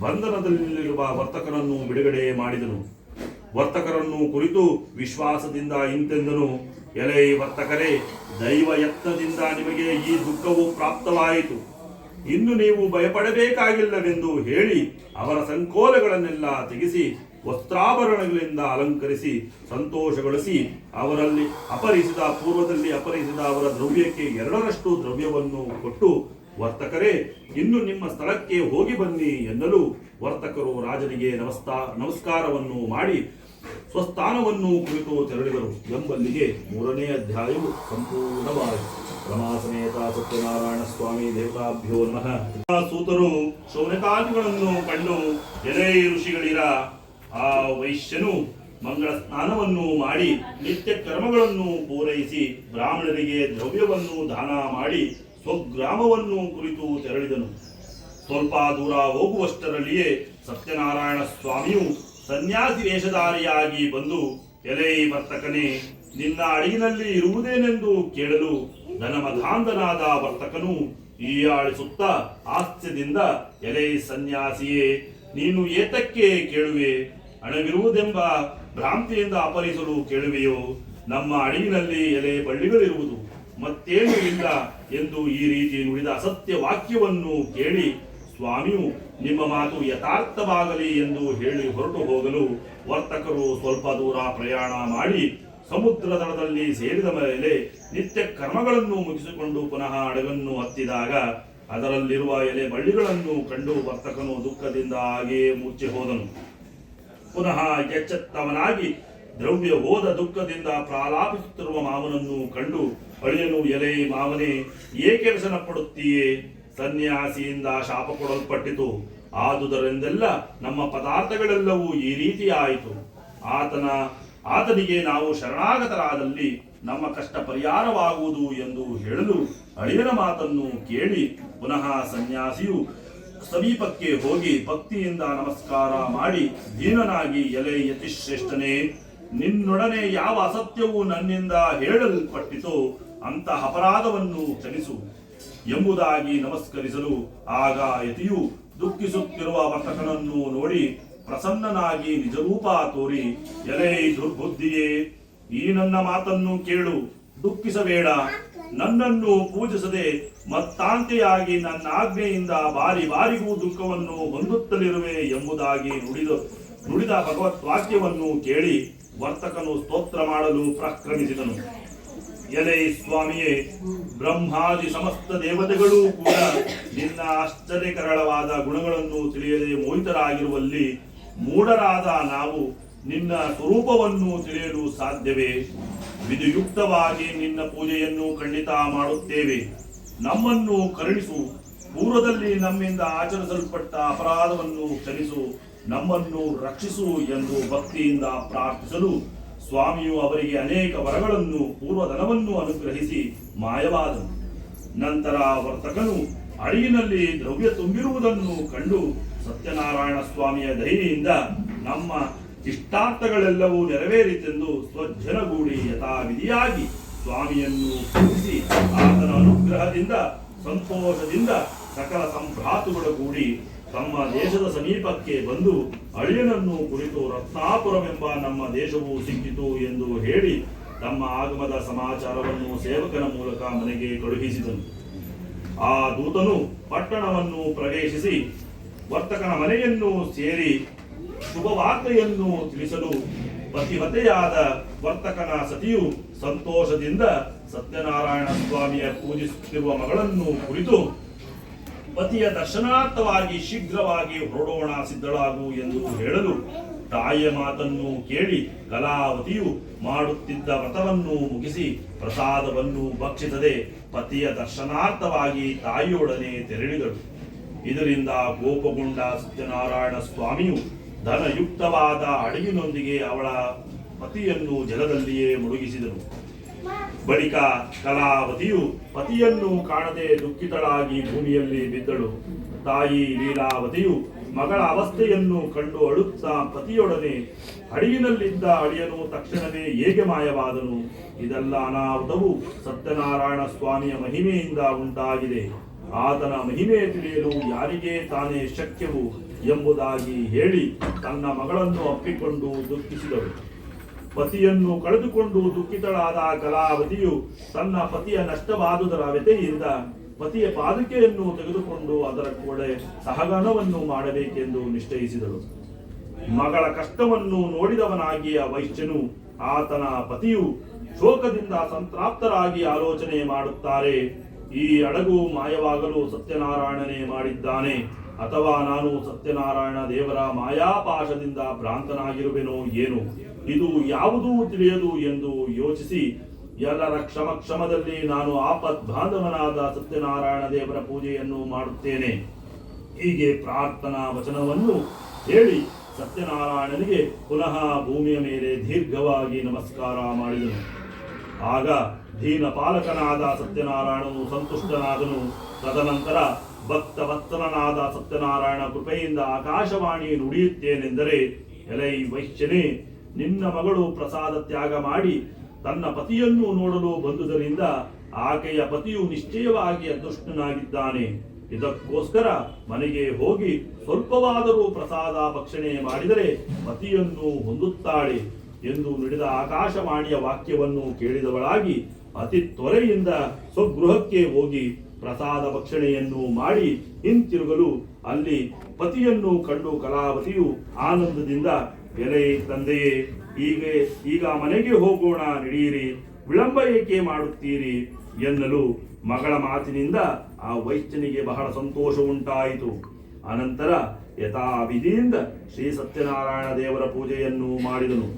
ಬಂಧನದಲ್ಲಿರುವ ವರ್ತಕರನ್ನು ಬಿಡುಗಡೆ ಮಾಡಿದನು. ವರ್ತಕರನ್ನು ಕುರಿತು ವಿಶ್ವಾಸದಿಂದ ಇಂತೆಂದನು, ಎಲೆ ವರ್ತಕರೇ, ದೈವ ಯತ್ನದಿಂದ ನಿಮಗೆ ಈ ದುಃಖವು ಪ್ರಾಪ್ತವಾಯಿತು. ಇನ್ನು ನೀವು ಭಯಪಡಬೇಕಾಗಿಲ್ಲವೆಂದು ಹೇಳಿ ಅವರ ಸಂಕೋಲೆಗಳನ್ನೆಲ್ಲ ತೆಗೆಸಿ, ವಸ್ತ್ರಾಭರಣಗಳಿಂದ ಅಲಂಕರಿಸಿ, ಸಂತೋಷಗೊಳಿಸಿ ಅವರಲ್ಲಿ ಅಪರಿಸಿದ ಪೂರ್ವದಲ್ಲಿ ಅಪರಿಸಿದ ಅವರ ದ್ರವ್ಯಕ್ಕೆ ಎರಡರಷ್ಟು ದ್ರವ್ಯವನ್ನು ಕೊಟ್ಟು, ವರ್ತಕರೇ, ಇನ್ನು ನಿಮ್ಮ ಸ್ಥಳಕ್ಕೆ ಹೋಗಿ ಬನ್ನಿ ಎನ್ನಲು ವರ್ತಕರು ರಾಜನಿಗೆ ನಮಸ್ತಾ, ನಮಸ್ಕಾರವನ್ನು ಮಾಡಿ, ಸ್ವಸ್ಥಾನವನ್ನು ಕುರಿತು ತೆರಳಿದರು. ಎಂಬಲ್ಲಿಗೆ ಮೂರನೇ ಅಧ್ಯಾಯವು ಸಂಪೂರ್ಣವಾಯಿತು. ರಮಾ ಸತ್ಯನಾರಾಯಣ ಸ್ವಾಮಿ ದೇವತಾಭ್ಯೋ ನಮಃ. ಸೂತರು ಶೌನಕಾದಿಗಳನ್ನು ಕಂಡು ಎಲೆ ಋಷಿಗಳಿರ ಆ ವೈಶ್ಯನು ಮಂಗಳ ಸ್ನಾನವನ್ನು ಮಾಡಿ, ನಿತ್ಯ ಕರ್ಮಗಳನ್ನು ಪೂರೈಸಿ, ಬ್ರಾಹ್ಮಣರಿಗೆ ದ್ರವ್ಯವನ್ನು ದಾನ ಮಾಡಿ, ಸ್ವಗ್ರಾಮವನ್ನು ಕುರಿತು ತೆರಳಿದನು. ಸ್ವಲ್ಪ ದೂರ ಹೋಗುವಷ್ಟರಲ್ಲಿಯೇ ಸತ್ಯನಾರಾಯಣ ಸ್ವಾಮಿಯು ಸನ್ಯಾಸಿ ವೇಷಧಾರಿಯಾಗಿ ಬಂದು, ಎಲೆ ವರ್ತಕನೇ, ನಿನ್ನ ಅಡಿಗಿನಲ್ಲಿ ಇರುವುದೇನೆಂದು ಕೇಳಲು ಧನಮಧಾಂಧನಾದ ವರ್ತಕನು ಈಯಾಳಿಸುತ್ತಾ ಹಾಸ್ಯದಿಂದ ಎಲೆ ಸನ್ಯಾಸಿಯೇ, ನೀನು ಏತಕ್ಕೆ ಕೇಳುವೆ? ಹಣವಿರುವುದೆಂಬ ಭ್ರಾಂತಿಯಿಂದ ಅಪರಿಸಲು ಕೇಳುವೆಯೋ, ನಮ್ಮ ಅಡಿಯಲ್ಲಿ ಎಲೆ ಬಳ್ಳಿಗಳಿರುವುದು ಮತ್ತೇನು ಇಲ್ಲ ಎಂದು ಈ ರೀತಿ ನುಡಿದ ಅಸತ್ಯ ವಾಕ್ಯವನ್ನು ಕೇಳಿ, ಸ್ವಾಮಿಯು ನಿಮ್ಮ ಮಾತು ಯಥಾರ್ಥವಾಗಲಿ ಎಂದು ಹೇಳಿ ಹೊರಟು ಹೋಗಲು ವರ್ತಕರು ಸ್ವಲ್ಪ ದೂರ ಪ್ರಯಾಣ ಮಾಡಿ ಸಮುದ್ರ ದಳದಲ್ಲಿ ಸೇರಿದ ಮೇಲೆ ನಿತ್ಯ ಕರ್ಮಗಳನ್ನು ಮುಗಿಸಿಕೊಂಡು ಪುನಃ ಹಡಗನ್ನು ಹತ್ತಿದಾಗ ಅದರಲ್ಲಿರುವ ಎಲೆ ಬಳ್ಳಿಗಳನ್ನು ಕಂಡು ವರ್ತಕನು ದುಃಖದಿಂದ ಹಾಗೆಯೇ ಮುಚ್ಚಿ ಹೋದನು. ಪುನಃ ಎಚ್ಚೆತ್ತವನಾಗಿ ದ್ರವ್ಯ ಹೋದ ದುಃಖದಿಂದ ಪ್ರಾಲಾಪಿಸುತ್ತಿರುವ ಮಾವನನ್ನು ಕಂಡು ಅಳಿಯನು, ಎಲೆ ಮಾವನೇ ಏಕೆ ವ್ಯಸನ ಪಡುತ್ತೀಯೇ? ಸನ್ಯಾಸಿಯಿಂದ ಶಾಪ ಕೊಡಲ್ಪಟ್ಟಿತು ಆದುದರಿಂದೆಲ್ಲ ನಮ್ಮ ಪದಾರ್ಥಗಳೆಲ್ಲವೂ ಈ ರೀತಿ ಆಯಿತು ಆತನ, ಆತನಿಗೆ ನಾವು ಶರಣಾಗತರಾದಲ್ಲಿ ನಮ್ಮ ಕಷ್ಟ ಪರಿಹಾರವಾಗುವುದು ಎಂದು ಹೇಳಲು ಅಳಿಯನ ಮಾತನ್ನು ಕೇಳಿ ಪುನಃ ಸನ್ಯಾಸಿಯು ಸಮೀಪಕ್ಕೆ ಹೋಗಿ ಭಕ್ತಿಯಿಂದ ನಮಸ್ಕಾರ ಮಾಡಿ ದೀನನಾಗಿ ಎಲೆ ಯತಿಶ್ರೇಷ್ಠನೇ ನಿನ್ನೊಡನೆ ಯಾವ ಅಸತ್ಯವೂ ನನ್ನಿಂದ ಹೇಳಲ್ಪಟ್ಟಿತು, ಅಂತ ಅಪರಾಧವನ್ನು ಕ್ಷಮಿಸು. ಎಂಬುದಾಗಿ ನಮಸ್ಕರಿಸಲು ಆಗ ಯತಿಯು ದುಃಖಿಸುತ್ತಿರುವ ವರ್ತಕನನ್ನು ನೋಡಿ ಪ್ರಸನ್ನನಾಗಿ ನಿಜರೂಪ ತೋರಿ, ಎಲೆ ದುರ್ಬುದ್ಧಿಯೇ, ಈ ನನ್ನ ಮಾತನ್ನು ಕೇಳು, ದುಃಖಿಸಬೇಡ, ನನ್ನನ್ನು ಪೂಜಿಸದೆ ಮತ್ತಾಂತೆಯಾಗಿ ನನ್ನ ಆಜ್ಞೆಯಿಂದ ಬಾರಿ ಬಾರಿಗೂ ದುಃಖವನ್ನು ಹೊಂದುತ್ತಲಿರುವೆ ಎಂಬುದಾಗಿ ನುಡಿದ ನುಡಿದ ಭಗವತ್ ವಾಕ್ಯವನ್ನು ಕೇಳಿ ವರ್ತಕನು ಸ್ತೋತ್ರ ಮಾಡಲು ಪ್ರಕ್ರಮಿಸಿದನು. ಎಲೆ ಸ್ವಾಮಿಯೇ, ಬ್ರಹ್ಮಾದಿ ಸಮಸ್ತ ದೇವತೆಗಳೂ ಕೂಡ ನಿನ್ನ ಆಶ್ಚರ್ಯಕರಳವಾದ ಗುಣಗಳನ್ನು ತಿಳಿಯದೆ ಮೋಹಿತರಾಗಿರುವಲ್ಲಿ ಮೂಢರಾದ ನಾವು ನಿನ್ನ ಸ್ವರೂಪವನ್ನು ತಿಳಿಯಲು ಸಾಧ್ಯವೇ? ವಿಧಿಯುಕ್ತವಾಗಿ ನಿನ್ನ ಪೂಜೆಯನ್ನು ಖಂಡಿತ ಮಾಡುತ್ತೇವೆ. ನಮ್ಮನ್ನು ಕರುಣಿಸು. ಪೂರ್ವದಲ್ಲಿ ನಮ್ಮಿಂದ ಆಚರಿಸಲ್ಪಟ್ಟ ಅಪರಾಧವನ್ನು ಕ್ಷಮಿಸು. ನಮ್ಮನ್ನು ರಕ್ಷಿಸು ಎಂದು ಭಕ್ತಿಯಿಂದ ಪ್ರಾರ್ಥಿಸಲು ಸ್ವಾಮಿಯು ಅವರಿಗೆ ಅನೇಕ ವರಗಳನ್ನು, ಪೂರ್ವಧನವನ್ನು ಅನುಗ್ರಹಿಸಿ ಮಾಯವಾದನು. ನಂತರ ವರ್ತಕನು ಅಡಿಗಿನಲ್ಲಿ ದ್ರವ್ಯ ತುಂಬಿರುವುದನ್ನು ಕಂಡು ಸತ್ಯನಾರಾಯಣ ಸ್ವಾಮಿಯ ದಯೆಯಿಂದ ನಮ್ಮ ಇಷ್ಟಾರ್ಥಗಳೆಲ್ಲವೂ ನೆರವೇರಿತೆಂದು ಸ್ವಜ್ಜನಗೂಡಿ ಯಥಾವಿಧಿಯಾಗಿ ಸ್ವಾಮಿಯನ್ನು ಪೂಜಿಸಿ, ಆತನ ಅನುಗ್ರಹದಿಂದ, ಸಂತೋಷದಿಂದ ಸಕಲ ಸಂಭ್ರಾತುಗಳಗೂಡಿ ತಮ್ಮ ದೇಶದ ಸಮೀಪಕ್ಕೆ ಬಂದು ಅಳಿಯನನ್ನು ಕುರಿತು ರತ್ನಾಪುರವೆಂಬ ನಮ್ಮ ದೇಶವು ಸಿಕ್ಕಿತು ಎಂದು ಹೇಳಿ ತಮ್ಮ ಆಗಮದ ಸಮಾಚಾರವನ್ನು ಸೇವಕನ ಮೂಲಕ ಮನೆಗೆ ಕಳುಹಿಸಿದನು. ಆ ದೂತನು ಪಟ್ಟಣವನ್ನು ಪ್ರವೇಶಿಸಿ ವರ್ತಕನ ಮನೆಯನ್ನು ಸೇರಿ ಶುಭವಾರ್ತೆಯನ್ನು ತಿಳಿಸಲು ಪತಿವತೆಯಾದ ವರ್ತಕನ ಸತಿಯು ಸಂತೋಷದಿಂದ ಸತ್ಯನಾರಾಯಣ ಸ್ವಾಮಿಯ ಪೂಜಿಸುತ್ತಿರುವ ಮಗಳನ್ನು ಕುರಿತು ಪತಿಯ ದರ್ಶನಾರ್ಥವಾಗಿ ಶೀಘ್ರವಾಗಿ ಹೊರಡೋಣ ಸಿದ್ಧಳಾಗು ಎಂದು ಹೇಳಲು ತಾಯಿಯ ಮಾತನ್ನು ಕೇಳಿ ಕಲಾವತಿಯು ಮಾಡುತ್ತಿದ್ದ ವ್ರತವನ್ನು ಮುಗಿಸಿ ಪ್ರಸಾದವನ್ನು ಭಕ್ಷಿಸದೆ ಪತಿಯ ದರ್ಶನಾರ್ಥವಾಗಿ ತಾಯಿಯೊಡನೆ ತೆರಳಿದಳು. ಇದರಿಂದ ಕೋಪಗೊಂಡ ಸತ್ಯನಾರಾಯಣ ಸ್ವಾಮಿಯು ಧನಯುಕ್ತವಾದ ಅಡಗಿನೊಂದಿಗೆ ಅವಳ ಪತಿಯನ್ನು ಜಲದಲ್ಲಿಯೇ ಮುಳುಗಿಸಿದನು. ಬಳಿಕ ಕಲಾವತಿಯು ಪತಿಯನ್ನು ಕಾಣದೆ ದುಃಖಿತಳಾಗಿ ಭೂಮಿಯಲ್ಲಿ ಬಿದ್ದಳು. ತಾಯಿ ಲೀಲಾವತಿಯು ಮಗಳ ಅವಸ್ಥೆಯನ್ನು ಕಂಡು ಅಳುತ್ತಾ ಪತಿಯೊಡನೆ ಅಡಿಗಿನಲ್ಲಿದ್ದ ಅಳಿಯನು ತಕ್ಷಣವೇ ಹೇಗೆ ಮಾಯವಾದನು. ಇದೆಲ್ಲ ಅನಾಹುತವು ಸತ್ಯನಾರಾಯಣ ಸ್ವಾಮಿಯ ಮಹಿಮೆಯಿಂದ ಉಂಟಾಗಿದೆ. ಆತನ ಮಹಿಮೆ ತಿಳಿಯಲು ಯಾರಿಗೆ ತಾನೇ ಶಕ್ಯವು ಎಂಬುದಾಗಿ ಹೇಳಿ ತನ್ನ ಮಗಳನ್ನು ಅಪ್ಪಿಕೊಂಡು ದುಃಖಿಸಿದಳು. ಪತಿಯನ್ನು ಕಳೆದುಕೊಂಡು ದುಃಖಿತಳಾದ ಕಲಾವತಿಯು ತನ್ನ ಪತಿಯ ನಷ್ಟವಾದುದರ ವ್ಯತೆಯಿಂದ ಪತಿಯ ಪಾದುಕೆಯನ್ನು ತೆಗೆದುಕೊಂಡು ಅದರ ಕೂಡೆ ಸಹಗಮನವನ್ನು ಮಾಡಬೇಕೆಂದು ನಿಶ್ಚಯಿಸಿದಳು. ಮಗಳ ಕಷ್ಟವನ್ನು ನೋಡಿದವನಾಗಿ ಆ ವೈಶ್ಯನು ಆತನ ಪತಿಯು ಶೋಕದಿಂದ ಸಂತ್ರಾಪ್ತರಾಗಿ ಆಲೋಚನೆ ಮಾಡುತ್ತಾರೆ. ಈ ಅಡಗು ಮಾಯವಾಗಲು ಸತ್ಯನಾರಾಯಣನೇ ಮಾಡಿದ್ದಾನೆ. ಅಥವಾ ನಾನು ಸತ್ಯನಾರಾಯಣ ದೇವರ ಮಾಯಾಪಾಶದಿಂದ ಭ್ರಾಂತನಾಗಿರುವೆನೋ ಏನು. ಇದು ಯಾವುದೂ ತಿಳಿಯದು ಎಂದು ಯೋಚಿಸಿ ಎಲ್ಲರ ಕ್ಷಮ ಕ್ಷಮದಲ್ಲಿ ನಾನು ಆಪತ್ ಬಾಂಧವನಾದ ಸತ್ಯನಾರಾಯಣ ದೇವರ ಪೂಜೆಯನ್ನು ಮಾಡುತ್ತೇನೆ. ಹೀಗೆ ಪ್ರಾರ್ಥನಾ ವಚನವನ್ನು ಹೇಳಿ ಸತ್ಯನಾರಾಯಣನಿಗೆ ಪುನಃ ಭೂಮಿಯ ಮೇಲೆ ದೀರ್ಘವಾಗಿ ನಮಸ್ಕಾರ ಮಾಡಿದನು. ಆಗ ದೀನ ಪಾಲಕನಾದ ಸತ್ಯನಾರಾಯಣನು ಸಂತುಷ್ಟನಾದನು. ತದನಂತರ ಭಕ್ತ ವತ್ಸಲನಾದ ಸತ್ಯನಾರಾಯಣ ಕೃಪೆಯಿಂದ ಆಕಾಶವಾಣಿ ನುಡಿಯುತ್ತೇನೆಂದರೆ, ಎಲೈ ವೈಶ್ಯನೇ ನಿನ್ನ ಮಗಳು ಪ್ರಸಾದ ತ್ಯಾಗ ಮಾಡಿ ತನ್ನ ಪತಿಯನ್ನು ನೋಡಲು ಬಂದುದರಿಂದ ಆಕೆಯ ಪತಿಯು ನಿಶ್ಚಯವಾಗಿ ಅದೃಷ್ಟನಾಗಿದ್ದಾನೆ. ಇದಕ್ಕೋಸ್ಕರ ಮನೆಗೆ ಹೋಗಿ ಸ್ವಲ್ಪವಾದರೂ ಪ್ರಸಾದ ಭಕ್ಷಣೆ ಮಾಡಿದರೆ ಪತಿಯನ್ನು ಹೊಂದುತ್ತಾಳೆ ಎಂದು ನುಡಿದ ಆಕಾಶವಾಣಿಯ ವಾಕ್ಯವನ್ನು ಕೇಳಿದವಳಾಗಿ ಅತಿ ತ್ವರೆಯಿಂದ ಸ್ವಗೃಹಕ್ಕೆ ಹೋಗಿ ಪ್ರಸಾದ ಭಕ್ಷಣೆಯನ್ನು ಮಾಡಿ ಹಿಂತಿರುಗಲು ಅಲ್ಲಿ ಪತಿಯನ್ನು ಕಂಡು ಕಲಾವತಿಯು ಆನಂದದಿಂದ ಎಲೆ ತಂದೆಯೇ ಈಗ ಈಗ ಮನೆಗೆ ಹೋಗೋಣ ನಡೆಯಿರಿ, ವಿಳಂಬ ಏಕೆ ಮಾಡುತ್ತೀರಿ ಎನ್ನಲು ಮಗಳ ಮಾತಿನಿಂದ ಆ ವೈಶ್ಯನಿಗೆ ಬಹಳ ಸಂತೋಷ ಉಂಟಾಯಿತು. ಅನಂತರ ಯಥಾವಿಧಿಯಿಂದ ಶ್ರೀ ಸತ್ಯನಾರಾಯಣ ದೇವರ ಪೂಜೆಯನ್ನು ಮಾಡಿದನು.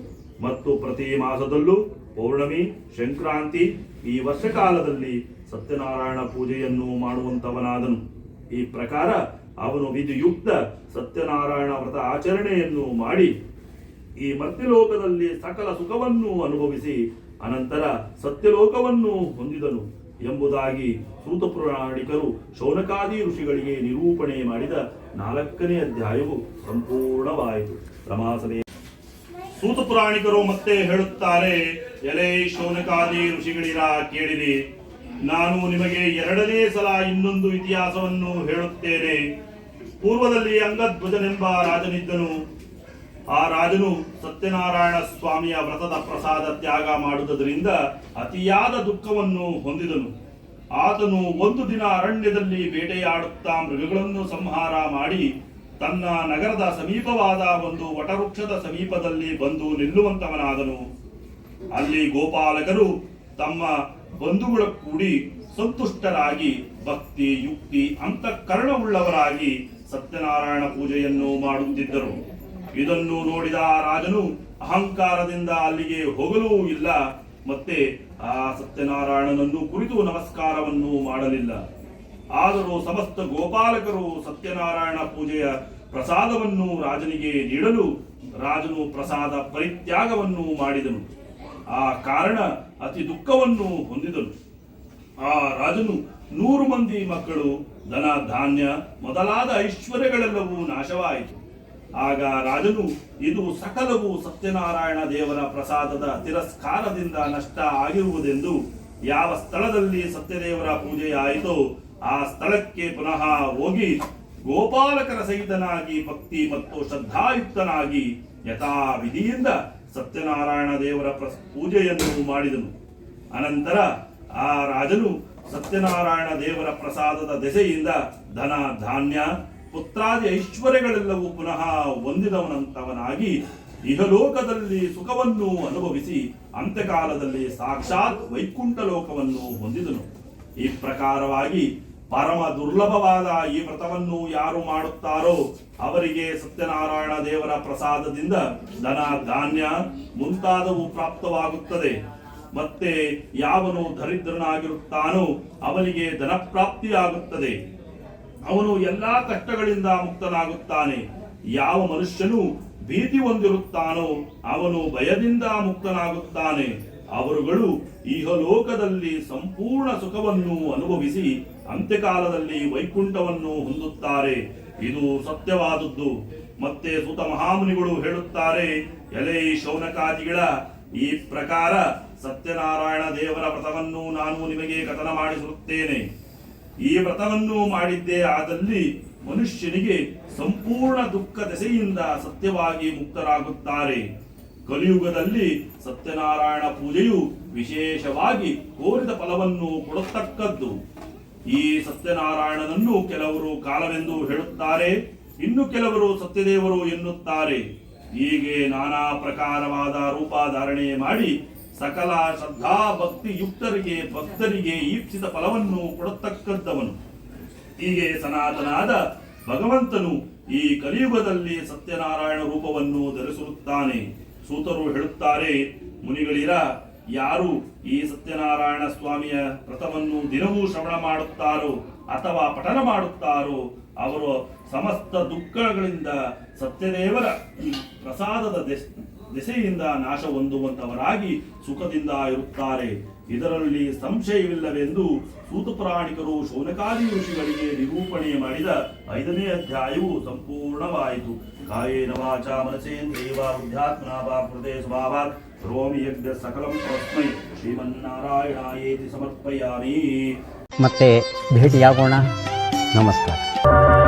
ಮತ್ತು ಪ್ರತಿ ಮಾಸದಲ್ಲೂ ಪೌರ್ಣಮಿ, ಸಂಕ್ರಾಂತಿ ಈ ವರ್ಷಕಾಲದಲ್ಲಿ ಸತ್ಯನಾರಾಯಣ ಪೂಜೆಯನ್ನು ಮಾಡುವಂತವನಾದನು. ಈ ಪ್ರಕಾರ ಅವನು ವಿಧಿಯುಕ್ತ ಸತ್ಯನಾರಾಯಣ ವ್ರತ ಆಚರಣೆಯನ್ನು ಮಾಡಿ ಈ ಮರ್ತ್ಯಲೋಕದಲ್ಲಿ ಸಕಲ ಸುಖವನ್ನು ಅನುಭವಿಸಿ ಅನಂತರ ಸತ್ಯಲೋಕವನ್ನು ಹೊಂದಿದನು ಎಂಬುದಾಗಿ ಸೂತ ಪುರಾಣಿಕರು ಶೌನಕಾದಿ ಋಷಿಗಳಿಗೆ ನಿರೂಪಣೆ ಮಾಡಿದ ನಾಲ್ಕನೇ ಅಧ್ಯಾಯವು ಸಂಪೂರ್ಣವಾಯಿತು. ರಮಾಸನೆ ಸೂತ ಪುರಾಣಿಕರು ಮತ್ತೆ ಹೇಳುತ್ತಾರೆ, ಎಲೆ ಶೌನಕಾದಿ ಋಷಿಗಳಿರ ಕೇಳಿರಿ. ನಾನು ನಿಮಗೆ ಎರಡನೇ ಸಲ ಇನ್ನೊಂದು ಇತಿಹಾಸವನ್ನು ಹೇಳುತ್ತೇನೆ. ಪೂರ್ವದಲ್ಲಿ ಅಂಗಧ್ವಜನೆಂಬ ರಾಜನಿದ್ದನು. ಆ ರಾಜನು ಸತ್ಯನಾರಾಯಣ ಸ್ವಾಮಿಯ ವ್ರತದ ಪ್ರಸಾದ ತ್ಯಾಗ ಮಾಡುವುದರಿಂದ ಅತಿಯಾದ ದುಃಖವನ್ನು ಹೊಂದಿದನು. ಆತನು ಒಂದು ದಿನ ಅರಣ್ಯದಲ್ಲಿ ಬೇಟೆಯಾಡುತ್ತಾ ಮೃಗಗಳನ್ನು ಸಂಹಾರ ಮಾಡಿ ತನ್ನ ನಗರದ ಸಮೀಪವಾದ ಒಂದು ವಟವೃಕ್ಷದ ಸಮೀಪದಲ್ಲಿ ಬಂದು ನಿಲ್ಲುವಂತವನಾದನು. ಅಲ್ಲಿ ಗೋಪಾಲಕರು ತಮ್ಮ ಬಂಧುಗಳ ಕೂಡಿ ಸಂತುಷ್ಟರಾಗಿ ಭಕ್ತಿ, ಯುಕ್ತಿ, ಅಂತಃಕರಣವುಳ್ಳವರಾಗಿ ಸತ್ಯನಾರಾಯಣ ಪೂಜೆಯನ್ನು ಮಾಡುತ್ತಿದ್ದರು. ಇದನ್ನು ನೋಡಿದ ಆ ರಾಜನು ಅಹಂಕಾರದಿಂದ ಅಲ್ಲಿಗೆ ಹೋಗಲೂ ಇಲ್ಲ, ಮತ್ತೆ ಆ ಸತ್ಯನಾರಾಯಣನನ್ನು ಕುರಿತು ನಮಸ್ಕಾರವನ್ನು ಮಾಡಲಿಲ್ಲ. ಆದರೂ ಸಮಸ್ತ ಗೋಪಾಲಕರು ಸತ್ಯನಾರಾಯಣ ಪೂಜೆಯ ಪ್ರಸಾದವನ್ನು ರಾಜನಿಗೆ ನೀಡಲು ರಾಜನು ಪ್ರಸಾದ ಪರಿತ್ಯಾಗವನ್ನು ಮಾಡಿದನು. ಆ ಕಾರಣ ಅತಿ ದುಃಖವನ್ನು ಹೊಂದಿದನು. ಆ ರಾಜನು ನೂರು ಮಂದಿ ಮಕ್ಕಳು, ಧನ, ಧಾನ್ಯ ಮೊದಲಾದ ಐಶ್ವರ್ಯಗಳೆಲ್ಲವೂ ನಾಶವಾಯಿತು. ಆಗ ರಾಜನು, ಇದು ಸಕಲವು ಸತ್ಯನಾರಾಯಣ ದೇವರ ಪ್ರಸಾದದ ತಿರಸ್ಕಾರದಿಂದ ನಷ್ಟ ಆಗಿರುವುದೆಂದು ಯಾವ ಸ್ಥಳದಲ್ಲಿ ಸತ್ಯದೇವರ ಪೂಜೆ ಆ ಸ್ಥಳಕ್ಕೆ ಪುನಃ ಹೋಗಿ ಗೋಪಾಲಕರ ಸಹಿತನಾಗಿ ಭಕ್ತಿ ಮತ್ತು ಶ್ರದ್ಧಾಯುಕ್ತನಾಗಿ ಯಥಾವಿಧಿಯಿಂದ ಸತ್ಯನಾರಾಯಣ ದೇವರ ಪೂಜೆಯನ್ನು ಮಾಡಿದನು. ಅನಂತರ ಆ ರಾಜನು ಸತ್ಯನಾರಾಯಣ ದೇವರ ಪ್ರಸಾದದ ದೆಸೆಯಿಂದ ಧನ, ಧಾನ್ಯ ಪುತ್ರಾದಿ ಐಶ್ವರ್ಯಗಳೆಲ್ಲವೂ ಪುನಃ ಹೊಂದಿದವನಂತವನಾಗಿ ಇಹಲೋಕದಲ್ಲಿ ಸುಖವನ್ನು ಅನುಭವಿಸಿ ಅಂತ್ಯಕಾಲದಲ್ಲಿ ಸಾಕ್ಷಾತ್ ವೈಕುಂಠ ಲೋಕವನ್ನು ಹೊಂದಿದನು. ಈ ಪ್ರಕಾರವಾಗಿ ಪರಮ ದುರ್ಲಭವಾದ ಈ ವ್ರತವನ್ನು ಯಾರು ಮಾಡುತ್ತಾರೋ ಅವರಿಗೆ ಸತ್ಯನಾರಾಯಣ ದೇವರ ಪ್ರಸಾದದಿಂದ ಧನ, ಧಾನ್ಯ ಮುಂತಾದವು ಪ್ರಾಪ್ತವಾಗುತ್ತದೆ. ಮತ್ತೆ ಯಾವನು ದರಿದ್ರನಾಗಿರುತ್ತಾನೋ ಅವನಿಗೆ ಧನಪ್ರಾಪ್ತಿಯಾಗುತ್ತದೆ. ಅವನು ಎಲ್ಲಾ ಕಷ್ಟಗಳಿಂದ ಮುಕ್ತನಾಗುತ್ತಾನೆ. ಯಾವ ಮನುಷ್ಯನು ಭೀತಿ ಹೊಂದಿರುತ್ತಾನೋ ಅವನು ಭಯದಿಂದ ಮುಕ್ತನಾಗುತ್ತಾನೆ. ಅವರುಗಳು ಈಹಲೋಕದಲ್ಲಿ ಸಂಪೂರ್ಣ ಸುಖವನ್ನು ಅನುಭವಿಸಿ ಅಂತ್ಯಕಾಲದಲ್ಲಿ ವೈಕುಂಠವನ್ನು ಹೊಂದುತ್ತಾರೆ. ಇದು ಸತ್ಯವಾದದ್ದು. ಮತ್ತೆ ಸುತ ಮಹಾಮುನಿಗಳು ಹೇಳುತ್ತಾರೆ, ಎಲೆ ಶೌನಕಾದಿಗಳ ಈ ಪ್ರಕಾರ ಸತ್ಯನಾರಾಯಣ ದೇವರ ವ್ರತವನ್ನು ನಾನು ನಿಮಗೆ ಕಥನ ಮಾಡಿಸುತ್ತೇನೆ. ಈ ವ್ರತವನ್ನು ಮಾಡಿದ್ದೇ ಆದಲ್ಲಿ ಮನುಷ್ಯನಿಗೆ ಸಂಪೂರ್ಣ ದುಃಖ ದೆಸೆಯಿಂದ ಸತ್ಯವಾಗಿ ಮುಕ್ತರಾಗುತ್ತಾರೆ. ಕಲಿಯುಗದಲ್ಲಿ ಸತ್ಯನಾರಾಯಣ ಪೂಜೆಯು ವಿಶೇಷವಾಗಿ ಕೋರಿದ ಫಲವನ್ನು ಕೊಡತಕ್ಕದ್ದು. ಈ ಸತ್ಯನಾರಾಯಣನನ್ನು ಕೆಲವರು ಕಾಲವೆಂದು ಹೇಳುತ್ತಾರೆ, ಇನ್ನು ಕೆಲವರು ಸತ್ಯದೇವರು ಎನ್ನುತ್ತಾರೆ. ಹೀಗೆ ನಾನಾ ಪ್ರಕಾರವಾದ ರೂಪಾಧಾರಣೆ ಮಾಡಿ ಸಕಲ ಶ್ರದ್ಧಾ ಭಕ್ತಿ ಯುಕ್ತರಿಗೆ ಭಕ್ತರಿಗೆ ಈಪ್ಸಿದ ಫಲವನ್ನು ಕೊಡತಕ್ಕದ್ದವನು ಹೀಗೆ ಸನಾತನಾದ ಭಗವಂತನು ಈ ಕಲಿಯುಗದಲ್ಲಿ ಸತ್ಯನಾರಾಯಣ ರೂಪವನ್ನು ಧರಿಸಿರುತ್ತಾನೆ ಸೂತರು ಹೇಳುತ್ತಾರೆ, ಮುನಿಗಳಿರ, ಯಾರು ಈ ಸತ್ಯನಾರಾಯಣ ಸ್ವಾಮಿಯ ವ್ರತವನ್ನು ದಿನವೂ ಶ್ರವಣ ಮಾಡುತ್ತಾರೋ ಅಥವಾ ಪಠನ ಮಾಡುತ್ತಾರೋ, ಅವರು ಸಮಸ್ತ ದುಃಖಗಳಿಂದ ಸತ್ಯದೇವರ ಪ್ರಸಾದದ ದೆಸೆಯಿಂದ ನಾಶ ಹೊಂದುವಂತವರಾಗಿ ಸುಖದಿಂದ ಇರುತ್ತಾರೆ. ಇದರಲ್ಲಿ ಸಂಶಯವಿಲ್ಲವೆಂದು ಸೂತಪುರಾಣಿಕರು ಶೌನಕಾದಿ ಋಷಿಗಳಿಗೆ ನಿರೂಪಣೆ ಮಾಡಿದ ಐದನೇ ಅಧ್ಯಾಯವು ಸಂಪೂರ್ಣವಾಯಿತು. ಕಾಯೇನ ವಾಚ ಮನಸೇಂದ್ರೇವ ಬುದ್ಧಾತ್ಮನ ವಾ ಹೃದಯ ಸ್ವಭಾವಾತ್. ರೋಮಿ ಯಜ್ಞ ಸಕಲಂ ತಸ್ಮೈ. ಶ್ರೀಮನ್ನಾರಾಯಣಾಯೇತಿ ಸಮರ್ಪಯಾಮಿ. ಮತ್ತೆ ಭೇಟಿಯಾಗೋಣ. ನಮಸ್ಕಾರ.